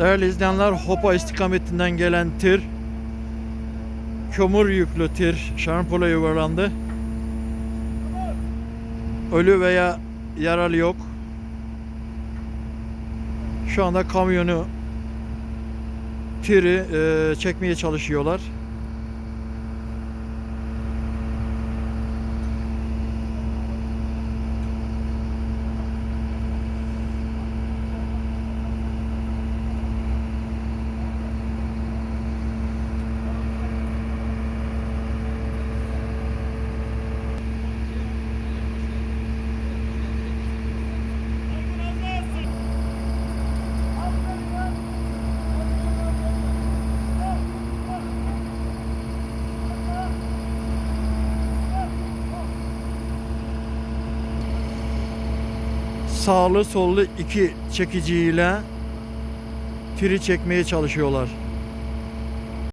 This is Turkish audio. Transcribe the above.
Değerli izleyenler Hopa istikametinden gelen tır kömür yüklü tır Şarmpola yuvarlandı. Ölü veya yaralı yok. Şu anda kamyonu tırı e, çekmeye çalışıyorlar. Sağlı sollu iki çekiciyle tiri çekmeye çalışıyorlar.